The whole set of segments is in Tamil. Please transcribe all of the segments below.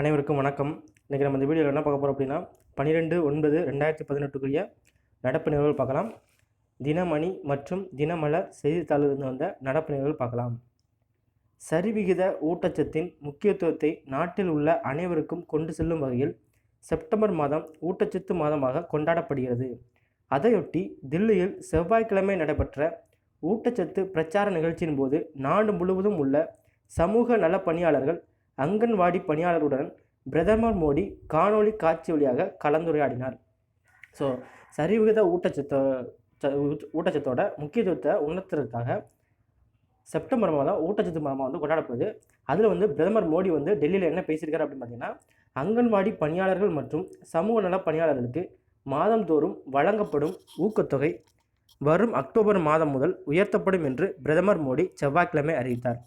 அனைவருக்கும் வணக்கம். இன்றைக்கி நம்ம இந்த வீடியோவில் என்ன பார்க்க போகிறோம் அப்படின்னா பன்னிரெண்டு ஒன்பது ரெண்டாயிரத்தி பதினெட்டுக்குரிய நடப்பு நிகழ்வுகள் பார்க்கலாம். தினமணி மற்றும் தினமலர் செய்தித்தாளிலிருந்து வந்த நடப்பு நிகழ்வுகள் பார்க்கலாம். சரிவிகித ஊட்டச்சத்தின் முக்கியத்துவத்தை நாட்டில் உள்ள அனைவருக்கும் கொண்டு செல்லும் வகையில் செப்டம்பர் மாதம் ஊட்டச்சத்து மாதமாக கொண்டாடப்படுகிறது. அதையொட்டி தில்லியில் செவ்வாய்க்கிழமை நடைபெற்ற ஊட்டச்சத்து பிரச்சார நிகழ்ச்சியின் போது நாடு முழுவதும் உள்ள சமூக நலப்பணியாளர்கள் அங்கன்வாடி பணியாளருடன் பிரதமர் மோடி காணொளி காட்சி வழியாக கலந்துரையாடினார். ஸோ சரிவிகித ஊட்டச்சத்து ஊட்டச்சத்தோட முக்கியத்துவத்தை உணர்த்துறதுக்காக செப்டம்பர் மாதம் ஊட்டச்சத்து மாதமாக வந்து கொண்டாடப்படுது. அதில் வந்து பிரதமர் மோடி வந்து டெல்லியில் என்ன பேசியிருக்காரு அப்படின்னு பார்த்தீங்கன்னா அங்கன்வாடி பணியாளர்கள் மற்றும் சமூக நல பணியாளர்களுக்கு மாதந்தோறும் வழங்கப்படும் ஊக்கத்தொகை வரும் அக்டோபர் மாதம் முதல் உயர்த்தப்படும் என்று பிரதமர் மோடி செவ்வாய்க்கிழமை அறிவித்தார்.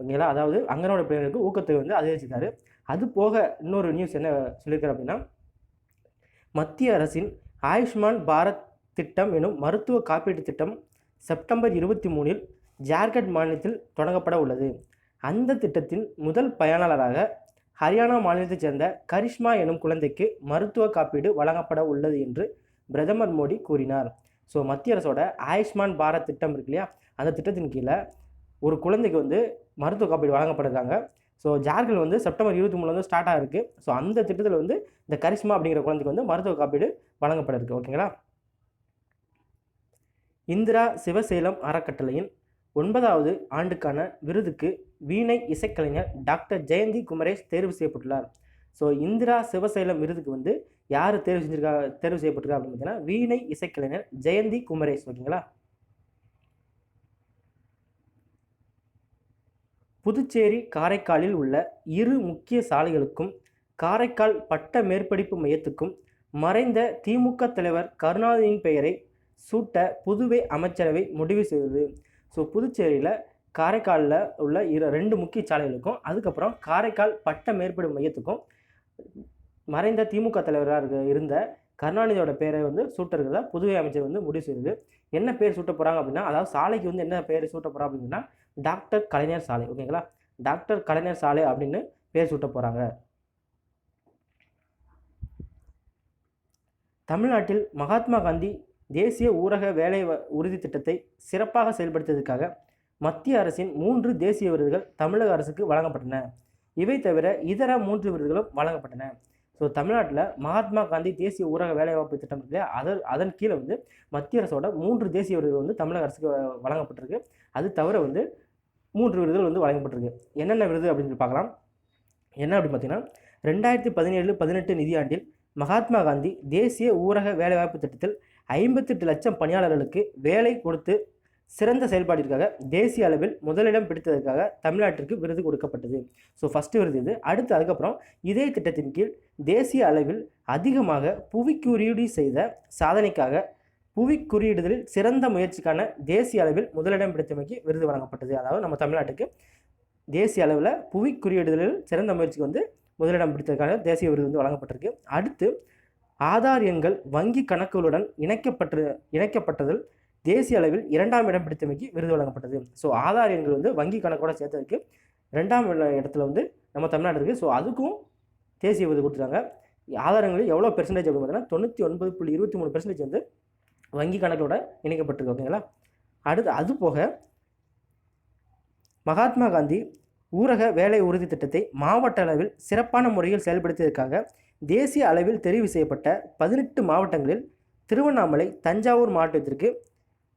ஓகேங்களா அதாவது அங்கனோட பிள்ளைங்களுக்கு ஊக்கத்தொகை வந்து அதிகரிச்சிருக்காரு அது போக இன்னொரு நியூஸ் என்ன சொல்லியிருக்காரு அப்படின்னா மத்திய அரசின் ஆயுஷ்மான் பாரத் திட்டம் எனும் மருத்துவ காப்பீட்டு திட்டம் செப்டம்பர் இருபத்தி மூணில் ஜார்க்கண்ட் மாநிலத்தில் தொடங்கப்பட உள்ளது. அந்த திட்டத்தின் முதல் பயனாளராக ஹரியானா மாநிலத்தைச் சேர்ந்த கரிஷ்மா எனும் குழந்தைக்கு மருத்துவ காப்பீடு வழங்கப்பட உள்ளது என்று பிரதமர் மோடி கூறினார். ஸோ மத்திய அரசோட ஆயுஷ்மான் பாரத் திட்டம் இருக்கு இல்லையா? அந்த திட்டத்தின் கீழே ஒரு குழந்தைக்கு வந்து மருத்துவ காப்பீடு வழங்கப்படுறாங்க. ஸோ ஜார்க்கண்ட் வந்து செப்டம்பர் இருபத்தி மூணுல வந்து ஸ்டார்ட் ஆகிருக்கு ஸோ அந்த திட்டத்தில் வந்து இந்த கரிஷ்மா அப்படிங்கிற குழந்தைக்கு வந்து மருத்துவ காப்பீடு வழங்கப்படுறதுக்கு ஓகேங்களா இந்திரா சிவசேலம் அறக்கட்டளையின் ஒன்பதாவது ஆண்டுக்கான விருதுக்கு வீணை இசைக்கலைஞர் டாக்டர் ஜெயந்தி குமரேஷ் தேர்வு செய்யப்பட்டுள்ளார். ஸோ இந்திரா சிவசேலம் விருதுக்கு வந்து யார் தேர்வு செஞ்சிருக்கா தேர்வு செய்யப்பட்டிருக்கா அப்படின்னு பார்த்தீங்கன்னா வீணை இசைக்கலைஞர் ஜெயந்தி குமரேஷ் ஓகேங்களா புதுச்சேரி காரைக்காலில் உள்ள இரு முக்கிய சாலைகளுக்கும் காரைக்கால் பட்ட மேற்படிப்பு மையத்துக்கும் மறைந்த திமுக தலைவர் கருணாநிதியின் பெயரை சூட்ட புதுவை அமைச்சரவை முடிவு செய்தது. ஸோ புதுச்சேரியில் காரைக்காலில் உள்ள இரு ரெண்டு முக்கிய சாலைகளுக்கும் அதுக்கப்புறம் காரைக்கால் பட்ட மேற்படிப்பு மையத்துக்கும் மறைந்த திமுக தலைவராக இருந்த கருணாநிதியோட பேரை வந்து சூட்டுறதா புதுவை அமைச்சர் வந்து முடிவு செய்தது. என்ன பேர் சூட்ட போகிறாங்க அப்படின்னா அதாவது சாலைக்கு வந்து என்ன பேர் சூட்ட போகிறாங்க அப்படின்னா டாக்டர் கலைஞர் சாலை ஓகேங்களா டாக்டர் கலைஞர் சாலை அப்படின்னு பேர் சூட்ட போகிறாங்க தமிழ்நாட்டில் மகாத்மா காந்தி தேசிய ஊரக வேலை வ- உறுதி திட்டத்தை சிறப்பாக செயல்படுத்தியதற்காக மத்திய அரசின் மூன்று தேசிய விருதுகள் தமிழக அரசுக்கு வழங்கப்பட்டன. இவை தவிர இதர மூன்று விருதுகளும் வழங்கப்பட்டன. ஸோ தமிழ்நாட்டில் மகாத்மா காந்தி தேசிய ஊரக வேலைவாய்ப்பு திட்டம் இல்லையா? அதன் அதன் கீழே வந்து மத்திய அரசோட மூன்று தேசிய விருதுகள் வந்து தமிழக அரசுக்கு வ- வழங்கப்பட்டிருக்கு. அது தவிர வந்து மூன்று விருதுகள் வந்து வழங்கப்பட்டிருக்கு. என்னென்ன விருது அப்படின்னு சொல்லி பார்க்கலாம். என்ன அப்படின்னு பார்த்தீங்கன்னா ரெண்டாயிரத்தி பதினேழு பதினெட்டு நிதியாண்டில் மகாத்மா காந்தி தேசிய ஊரக வேலைவாய்ப்பு திட்டத்தில் ஐம்பத்தெட்டு லட்சம் பணியாளர்களுக்கு வேலை கொடுத்து சிறந்த செயல்பாட்டிற்காக தேசிய அளவில் முதலிடம் பிடித்ததற்காக தமிழ்நாட்டிற்கு விருது கொடுக்கப்பட்டது. ஸோ ஃபஸ்ட்டு விருது இது. அடுத்து அதுக்கப்புறம் இதே திட்டத்தின் கீழ் தேசிய அளவில் அதிகமாக புவி குறியீடு செய்த சாதனைக்காக புவி குறியீடுதலில் சிறந்த முயற்சிக்கான தேசிய அளவில் முதலிடம் பிடித்தமைக்கு விருது வழங்கப்பட்டது. அதாவது நம்ம தமிழ்நாட்டுக்கு தேசிய அளவில் புவி குறியீடுதலில் சிறந்த முயற்சிக்கு வந்து முதலிடம் பிடித்ததற்கான தேசிய விருது வந்து வழங்கப்பட்டிருக்கு. அடுத்து ஆதார் எண்கள் வங்கி கணக்குகளுடன் இணைக்கப்பட்டு இணைக்கப்பட்டதில் தேசிய அளவில் இரண்டாம் இடம் பிடித்தமைக்கு விருது வழங்கப்பட்டது. ஸோ ஆதார் எண்கள் வந்து வங்கி கணக்கோட சேர்த்ததுக்கு ரெண்டாம் இடத்துல வந்து நம்ம தமிழ்நாடு இருக்குது ஸோ அதுக்கும் தேசிய விருது கொடுத்துருக்காங்க. ஆதாரங்கள் எவ்வளோ பெர்சன்டேஜ் அப்படின்னு பார்த்தீங்கன்னா தொண்ணூற்றி ஒன்பது புள்ளி இருபத்தி மூணு பெர்சன்டேஜ் வந்து வங்கி கணக்கோட இணைக்கப்பட்டிருக்கு. ஓகேங்களா? அடுத்து அது போக மகாத்மா காந்தி ஊரக வேலை உறுதி திட்டத்தை மாவட்ட அளவில் சிறப்பான முறையில் செயல்படுத்தியதற்காக தேசிய அளவில் தெரிவு செய்யப்பட்ட பதினெட்டு மாவட்டங்களில் திருவண்ணாமலை தஞ்சாவூர் மாவட்டத்திற்கு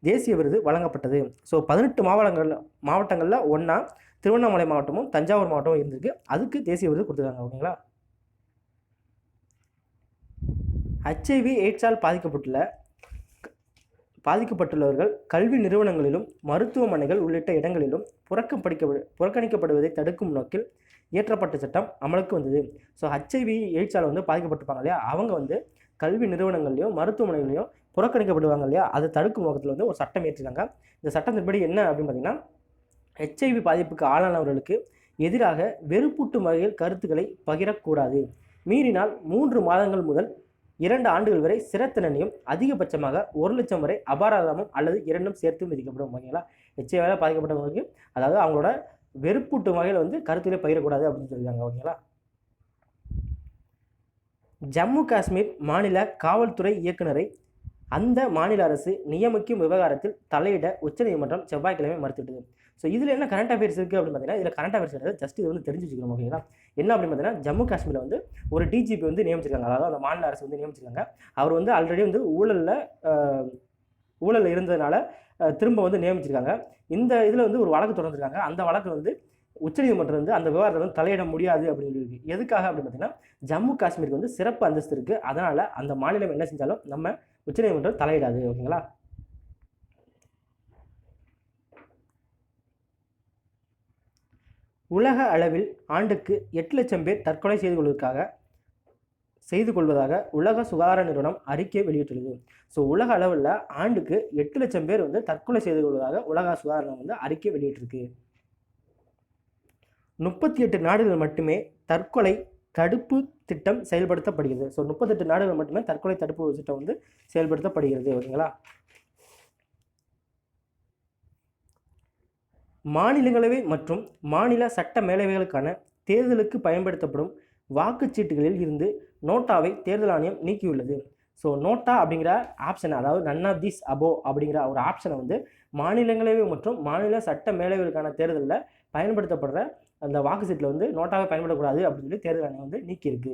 தேசிய விருது வழங்கப்பட்டது. ஸோ பதினெட்டு மாவட்டங்கள் மாவட்டங்களில் ஒன்றா திருவண்ணாமலை மாவட்டமும் தஞ்சாவூர் மாவட்டமும் இருந்திருக்கு. அதுக்கு தேசிய விருது கொடுத்துருக்காங்க ஓகேங்களா? ஹெச்ஐவி எய்ட்ஸால் பாதிக்கப்பட்டுள்ள பாதிக்கப்பட்டுள்ளவர்கள் கல்வி நிறுவனங்களிலும் மருத்துவமனைகள் உள்ளிட்ட இடங்களிலும் புறக்கம் படிக்க புறக்கணிக்கப்படுவதை தடுக்கும் நோக்கில் இயற்றப்பட்ட சட்டம் அமலுக்கு வந்தது. ஸோ ஹெச்ஐவி எய்ட்ஸால் வந்து பாதிக்கப்பட்டிருப்பாங்க இல்லையா? அவங்க வந்து கல்வி நிறுவனங்கள்லையும் மருத்துவமனைகளையும் புறக்கணிக்கப்படுவாங்க இல்லையா? அதை தடுக்கும் நோக்கத்தில் வந்து ஒரு சட்டம் ஏற்றிருக்காங்க. இந்த சட்டத்தின்படி என்ன அப்படின்னு பார்த்தீங்கன்னா ஹெச்ஐவி பாதிப்புக்கு ஆளானவர்களுக்கு எதிராக வெறுப்பூட்டும் வகையில் கருத்துக்களை பகிரக்கூடாது. மீறினால் மூன்று மாதங்கள் முதல் இரண்டு ஆண்டுகள் வரை சிறை அதிகபட்சமாக ஒரு லட்சம் வரை அபராதமும் அல்லது இரண்டும் சேர்த்து விதிக்கப்படும். ஓகேங்களா? ஹெச்ஐவியால் பாதிக்கப்பட்டவங்களுக்கு அதாவது அவங்களோட வெறுப்பூட்டும் வகையில் வந்து கருத்துக்களை பகிரக்கூடாது அப்படின்னு சொல்லியிருக்காங்க. ஓகேங்களா? ஜம்மு காஷ்மீர் மாநில காவல்துறை இயக்குனரை அந்த மாநில அரசு நியமிக்கும் விவகாரத்தில் தலையிட உச்சநீதிமன்றம் செவ்வாய்க்கிழமை மறுத்துவிட்டது. ஸோ இதில் என்ன கரண்ட் அஃபேர்ஸ் இருக்குது அப்படின்னு பார்த்தீங்கன்னா இதில் கரண்ட் அஃபேர்ஸ் கிடையாது ஜஸ்ட் இது வந்து தெரிஞ்சு வச்சுக்கணும் ஓகேங்களா என்ன அப்படின்னு பார்த்தீங்கன்னா ஜம்மு காஷ்மீரில் வந்து ஒரு டிஜிபி வந்து நியமிச்சிருக்காங்க. அதாவது அந்த மாநில அரசு வந்து நியமிச்சிருக்காங்க. அவர் வந்து ஆல்ரெடி வந்து ஊழலில் ஊழல் இருந்ததுனால திரும்ப வந்து நியமிச்சிருக்காங்க. இந்த இதில் வந்து ஒரு வழக்கு தொடர்ந்துருக்காங்க. அந்த வழக்கு வந்து உச்சநீதிமன்றம் வந்து அந்த விவகாரத்தில் வந்து தலையிட முடியாது அப்படின்னு இருக்கு எதுக்காக அப்படின்னு பார்த்தீங்கன்னா ஜம்மு காஷ்மீருக்கு வந்து சிறப்பு அந்தஸ்து இருக்குது அதனால் அந்த மாநிலம் என்ன செஞ்சாலும் நம்ம உச்சநீதிமன்றம் தலையிடாது ஓகேங்களா? உலக அளவில் ஆண்டுக்கு எட்டு லட்சம் பேர் தற்கொலை செய்து கொள்வதற்காக செய்து கொள்வதாக உலக சுகாதார நிறுவனம் அறிக்கை வெளியிட்டுள்ளது. ஸோ உலக அளவில் ஆண்டுக்கு எட்டு லட்சம் பேர் வந்து தற்கொலை செய்து கொள்வதாக உலக சுகாதாரம் வந்து அறிக்கை வெளியிட்டிருக்கு. முப்பத்தி எட்டு நாடுகள் மட்டுமே தற்கொலை தடுப்பு திட்டம் செயல்படுத்தப்படுகிறது. ஸோ முப்பத்தெட்டு நாடுகள் மட்டுமே தற்கொலை தடுப்பு திட்டம் வந்து செயல்படுத்தப்படுகிறது ஓகேங்களா? மாநிலங்களவை மற்றும் மாநில சட்ட மேலவைகளுக்கான தேர்தலுக்கு பயன்படுத்தப்படும் வாக்குச்சீட்டுகளில் இருந்து நோட்டாவை தேர்தல் ஆணையம் நீக்கியுள்ளது. ஸோ நோட்டா அப்படிங்கிற ஆப்ஷன் அதாவது நன் ஆஃப் திஸ் அபோ அப்படிங்கிற ஒரு ஆப்ஷனை வந்து மாநிலங்களவை மற்றும் மாநில சட்ட மேலவைகளுக்கான தேர்தலில் பயன்படுத்தப்படுற அந்த வாக்கு சீட்டில் வந்து நோட்டாக பயன்படக்கூடாது அப்படின்னு சொல்லி தேர்தல் ஆணையம் வந்து நீக்கியிருக்கு.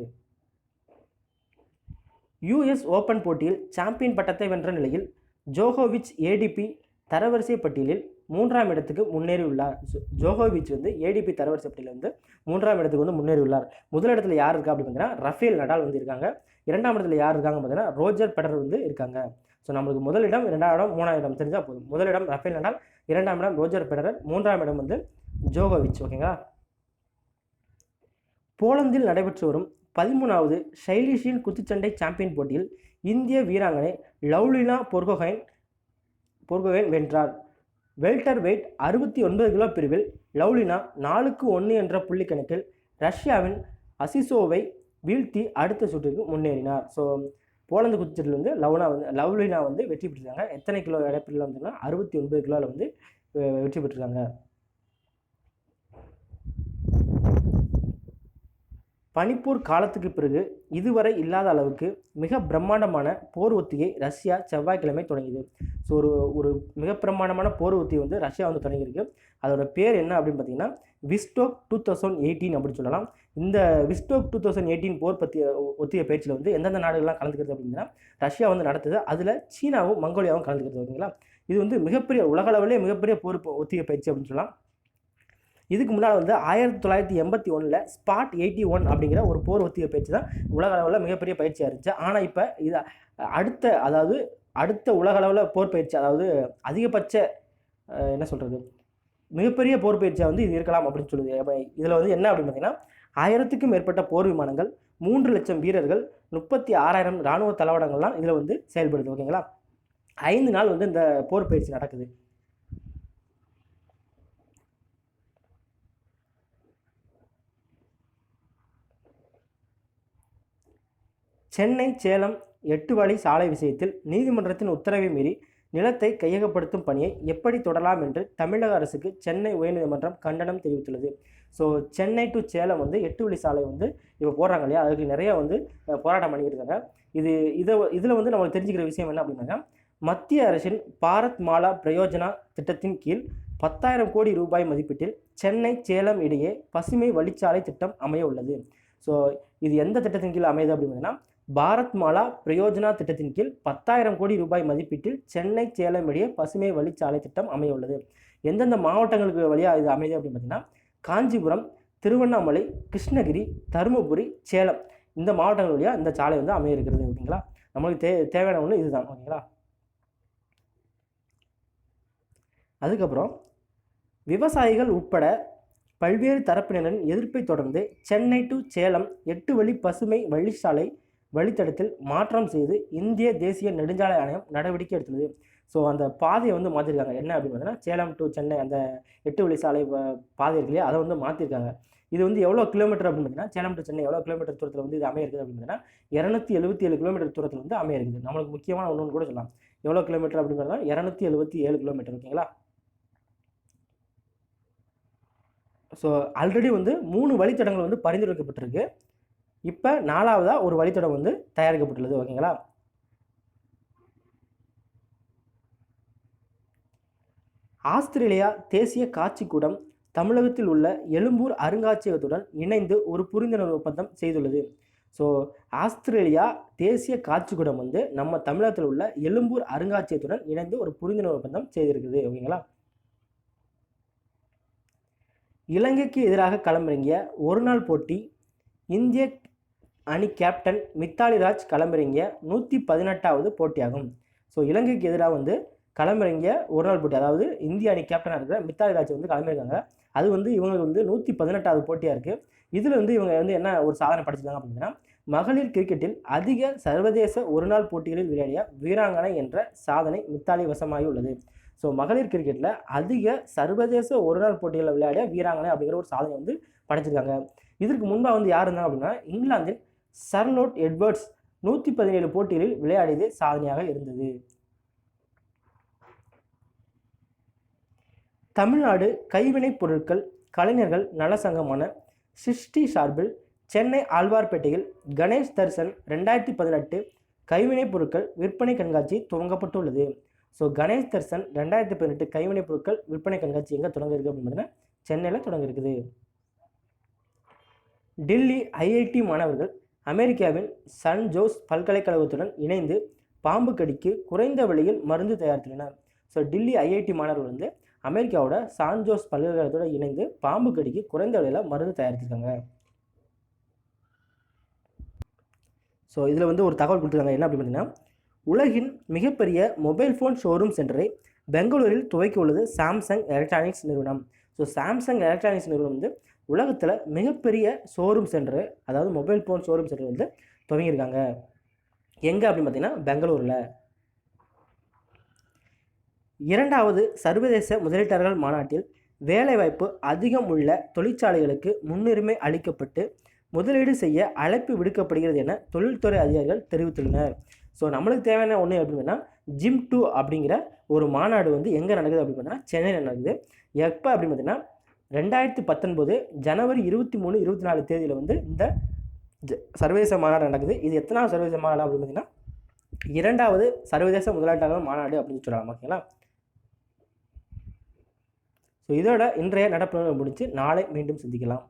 யுஎஸ் ஓப்பன் போட்டியில் சாம்பியன் பட்டத்தை வென்ற நிலையில் ஜோகோவிச் ஏடிபி தரவரிசை பட்டியலில் மூன்றாம் இடத்துக்கு முன்னேறியுள்ளார். ஜோகோவிச் வந்து ஏடிபி தரவரிசை பட்டியலில் வந்து மூன்றாம் இடத்துக்கு வந்து முன்னேறியுள்ளார். முதல் இடத்துல யார் இருக்கா அப்படின்னு பார்த்தீங்கன்னா ரஃபேல் நடால் வந்து இருக்காங்க. இரண்டாம் இடத்துல யார் இருக்காங்க பார்த்தீங்கன்னா ரோஜர் பெடர் வந்து இருக்காங்க. ஸோ நம்மளுக்கு முதலிடம் இரண்டாம் இடம் மூணாம் இடம் தெரிஞ்சால் போதும். முதலிடம் ரஃபேல் நடால் இரண்டாம் இடம் ரோஜர் பெடரர் மூன்றாம் இடம் வந்து ஜோகோவிச் ஓகேங்களா போலந்தில் நடைபெற்று வரும் பதிமூணாவது ஷைலிஷியன் குத்துச்சண்டை சாம்பியன் போட்டியில் இந்திய வீராங்கனை லவ்லினா பொர்கோகைன் பொர்கோகைன் வென்றார். வெல்டர் வெயிட் அறுபத்தி ஒன்பது கிலோ பிரிவில் லவ்லினா நாலுக்கு ஒன்று என்ற புள்ளி கணக்கில் ரஷ்யாவின் அசிசோவை வீழ்த்தி அடுத்த சுற்றுக்கு முன்னேறினார். ஸோ போலந்து குத்துச்சட்டில் வந்து லவ்னா வந்து லவ்லினா வந்து வெற்றி பெற்றிருக்காங்க. எத்தனை கிலோ இடைப்பிரிவில் வந்துன்னா அறுபத்தி ஒன்பது கிலோவில் வந்து வெற்றி பெற்றிருக்காங்க. பனிப்போர் காலத்துக்கு பிறகு இதுவரை இல்லாத அளவுக்கு மிக பிரம்மாண்டமான போர் ஒத்தியை ரஷ்யா செவ்வாய்க்கிழமை தொடங்கியது. ஸோ ஒரு ஒரு மிக பிரம்மாண்டமான போர் ஒத்தி வந்து ரஷ்யா வந்து தொடங்கியிருக்கு. அதோட பேர் என்ன அப்படின்னு பார்த்தீங்கன்னா விஸ்டோக் டூ தௌசண்ட் எயிட்டீன் அப்படின்னு சொல்லலாம். இந்த விஸ்டோக் டூ தௌசண்ட் எயிட்டீன் போர் பற்றிய ஒத்திய பேச்சில் பயிற்சியில் வந்து எந்தெந்த நாடுகள்லாம் கலந்துக்கிறது அப்படின்னா ரஷ்யா வந்து நடத்துது அதில் சீனாவும் மங்கோலியாவும் கலந்துக்கிறது ஓகேங்களா? இது வந்து மிகப்பெரிய உலகளவிலே மிகப்பெரிய போர் ஒத்திய பயிற்சி அப்படின்னு சொல்லலாம். இதுக்கு முன்னால் வந்து ஆயிரத்தி தொள்ளாயிரத்தி எண்பத்தி ஒன்றில் ஸ்பாட் எயிட்டி ஒன் அப்படிங்கிற ஒரு போர் ஒத்திகை பயிற்சி தான் உலக அளவில் மிகப்பெரிய பயிற்சியாக இருந்துச்சு. ஆனால் இப்போ இது அடுத்த அதாவது அடுத்த உலக அளவில் போர் பயிற்சி அதாவது அதிகபட்ச என்ன சொல்கிறது மிகப்பெரிய போர் பயிற்சியாக வந்து இது இருக்கலாம் அப்படின்னு சொல்லுது. இதில் வந்து என்ன அப்படின்னு பார்த்தீங்கன்னா ஆயிரத்துக்கும் மேற்பட்ட போர் விமானங்கள் மூன்று லட்சம் வீரர்கள் முப்பத்தி ஆறாயிரம் இராணுவ தளவாடங்கள்லாம் இதில் வந்து செயல்படுது ஓகேங்களா ஐந்து நாள் வந்து இந்த போர் பயிற்சி நடக்குது. சென்னை சேலம் எட்டு வழி சாலை விஷயத்தில் நீதிமன்றத்தின் உத்தரவை மீறி நிலத்தை கையகப்படுத்தும் பணியை எப்படி தொடரலாம் என்று தமிழக அரசுக்கு சென்னை உயர்நீதிமன்றம் கண்டனம் தெரிவித்துள்ளது. ஸோ சென்னை டு சேலம் வந்து எட்டு வழி சாலை வந்து இப்போ போடுறாங்க இல்லையா? அதுக்கு நிறைய வந்து போராட்டம் பண்ணிக்கிட்டு இருக்காங்க இது இதை இதில் வந்து நம்மளுக்கு தெரிஞ்சுக்கிற விஷயம் என்ன அப்படின்னாக்கா மத்திய அரசின் பாரத் மாலா பிரயோஜனா திட்டத்தின் கீழ் பத்தாயிரம் கோடி ரூபாய் மதிப்பீட்டில் சென்னை சேலம் இடையே பசுமை வழிச்சாலை திட்டம் அமைய உள்ளது ஸோ இது எந்த திட்டத்தின் கீழ் அமையுது அப்படின்னா பாரத் மாலா பிரயோஜனா திட்டத்தின் கீழ் பத்தாயிரம் கோடி ரூபாய் மதிப்பீட்டில் சென்னை சேலம் இடையே பசுமை வழிச்சாலை திட்டம் அமைய உள்ளது எந்தெந்த மாவட்டங்களுக்கு வழியாக இது அமையுது அப்படின்னு பார்த்தீங்கன்னா காஞ்சிபுரம் திருவண்ணாமலை கிருஷ்ணகிரி தருமபுரி சேலம் இந்த மாவட்டங்கள் வழியாக இந்த சாலை வந்து அமைய இருக்கிறது ஓகேங்களா? நம்மளுக்கு தே தேவையான ஒன்று இதுதான் ஓகேங்களா? அதுக்கப்புறம் விவசாயிகள் உட்பட பல்வேறு தரப்பினரின் எதிர்ப்பை தொடர்ந்து சென்னை டு சேலம் எட்டு வழி பசுமை வழிச்சாலை வழித்தடத்தில் மாற்றம் செய்து இந்திய தேசிய நெடுஞ்சாலை ஆணையம் நடவடிக்கை எடுத்துள்ளது. ஸோ அந்த பாதையை வந்து மாற்றிருக்காங்க என்ன அப்படின்னு பார்த்தீங்கன்னா சேலம் டு சென்னை அந்த எட்டு வழி சாலை பாதை இருக்கு இல்லையா? அதை வந்து மாற்றிருக்காங்க இது வந்து எவ்வளோ கிலோமீட்டர் அப்படின்னு பார்த்தீங்கன்னா சேலம் டு சென்னை எவ்வளோ கிலோமீட்டர் தூரத்தில் வந்து இது அமையிருக்குது அப்படின்னு பார்த்தீங்கன்னா இரநூத்தி எழுபத்தி ஏழு கிலோமீட்டர் தூரத்தில் வந்து அமையிருக்குது நம்மளுக்கு முக்கியமான ஒன்று கூட சொல்லலாம். எவ்வளோ கிலோமீட்டர் அப்படின்னு பார்த்தீங்கன்னா இரநூத்தி எழுபத்தி ஏழு கிலோமீட்டர் ஓகேங்களா? ஸோ ஆல்ரெடி வந்து மூணு வழித்தடங்கள் வந்து பரிந்துரைக்கப்பட்டிருக்கு. இப்போ நாலாவதாக ஒரு வழித்தடம் வந்து தயாரிக்கப்பட்டுள்ளது ஓகேங்களா? ஆஸ்திரேலியா தேசிய காட்சிக்கூடம் தமிழகத்தில் உள்ள எழும்பூர் அருங்காட்சியகத்துடன் இணைந்து ஒரு புரிந்துணர்வு ஒப்பந்தம் செய்துள்ளது. ஸோ ஆஸ்திரேலியா தேசிய காட்சிக்கூடம் வந்து நம்ம தமிழகத்தில் உள்ள எழும்பூர் அருங்காட்சியகத்துடன் இணைந்து ஒரு புரிந்துணர்வு ஒப்பந்தம் செய்திருக்குது ஓகேங்களா? இலங்கைக்கு எதிராக களமிறங்கிய ஒரு நாள் போட்டி இந்திய அணி கேப்டன் மித்தாலி ராஜ் களமிறங்கிய நூற்றி பதினெட்டாவது போட்டியாகும். ஸோ இலங்கைக்கு எதிராக வந்து களமிறங்கிய ஒரு நாள் போட்டி அதாவது இந்திய அணி கேப்டனாக இருக்கிற மித்தாலி ராஜ் வந்து களமிறங்காங்க அது வந்து இவங்களுக்கு வந்து நூற்றி பதினெட்டாவது போட்டியாக இருக்குது இதில் வந்து இவங்க வந்து என்ன ஒரு சாதனை படைச்சிருக்காங்க அப்படின்னா மகளிர் கிரிக்கெட்டில் அதிக சர்வதேச ஒருநாள் போட்டிகளில் விளையாடிய வீராங்கனை என்ற சாதனை மித்தாலி வசமாகி உள்ளது. ஸோ மகளிர் கிரிக்கெட்டில் அதிக சர்வதேச ஒருநாள் போட்டிகளில் விளையாடிய வீராங்கனை அப்படிங்கிற ஒரு சாதனை வந்து படைச்சிருக்காங்க. இதற்கு முன்பாக வந்து யார் இருந்தாங்க அப்படின்னா இங்கிலாந்தின் சர்லோட் எட்வர்ட்ஸ் நூற்றி பதினேழு போட்டிகளில் விளையாடியது சாதனையாக இருந்தது. தமிழ்நாடு கைவினைப் பொருட்கள் கலைஞர்கள் நல சங்கமான சிருஷ்டி சார்பில் சென்னை ஆழ்வார்பேட்டையில் கணேஷ் தர்சன் ரெண்டாயிரத்தி பதினெட்டு கைவினைப் பொருட்கள் விற்பனை கண்காட்சி துவங்கப்பட்டுள்ளது. ஸோ கணேஷ் தர்சன் ரெண்டாயிரத்தி பதினெட்டு கைவினைப் பொருட்கள் விற்பனை கண்காட்சி எங்கே தொடங்கியிருக்கு அப்படின்னு சென்னையில் தொடங்கியிருக்குது டெல்லி ஐஐடி மாணவர்கள் அமெரிக்காவின் சன் ஜோஸ் பல்கலைக்கழகத்துடன் இணைந்து பாம்பு கடிக்கு குறைந்த விலையில் மருந்து தயாரித்துள்ளனர். ஸோ டில்லி ஐஐடி மாணவர்கள் வந்து அமெரிக்காவோட சான் ஜோஸ் பல்கலைக்கழகத்தோட இணைந்து பாம்பு கடிக்கு குறைந்த விலையில் மருந்து தயாரிச்சிருக்காங்க ஸோ இதில் வந்து ஒரு தகவல் கொடுத்துருக்காங்க. என்ன அப்படின்னு பார்த்தீங்கன்னா உலகின் மிகப்பெரிய மொபைல் ஃபோன் ஷோரூம் சென்டரை பெங்களூரில் துவக்கியுள்ளது சாம்சங் எலக்ட்ரானிக்ஸ் நிறுவனம். ஸோ சாம்சங் எலக்ட்ரானிக்ஸ் நிறுவனம் வந்து உலகத்தில் மிகப்பெரிய ஷோரூம் சென்டர் அதாவது மொபைல் ஃபோன் ஷோரூம் சென்டர் வந்து துவங்கியிருக்காங்க. எங்கே அப்படின்னு பார்த்தீங்கன்னா பெங்களூரில். இரண்டாவது சர்வதேச முதலீட்டாளர்கள் மாநாட்டில் வேலைவாய்ப்பு அதிகம் உள்ள தொழிற்சாலைகளுக்கு முன்னுரிமை அளிக்கப்பட்டு முதலீடு செய்ய அழைப்பு விடுக்கப்படுகிறது என தொழில்துறை அதிகாரிகள் தெரிவித்துள்ளனர். ஸோ நம்மளுக்கு தேவையான ஒன்று அப்படின்னா ஜிம் டூ அப்படிங்கிற ஒரு மாநாடு வந்து எங்கே நடக்குது அப்படின்னு பார்த்தீங்கன்னா சென்னையில் நடக்குது. எப்போ அப்படின்னு பார்த்தீங்கன்னா ரெண்டாயிரத்தி பத்தொன்பது ஜனவரி இருபத்தி மூணு இருபத்தி நாலு தேதியில் வந்து இந்த ஜ- சர்வதேச மாநாடு நடக்குது. இது எத்தனாவது சர்வதேச மாநாடு அப்படின்னு பார்த்தீங்கன்னா இரண்டாவது சர்வதேச முதலீட்டாளர் மாநாடு அப்படின்னு சொல்லலாம் ஓகேங்களா? ஸோ இதோட இன்றைய நடப்பு முடிஞ்சு நாளை மீண்டும் சந்திக்கலாம்.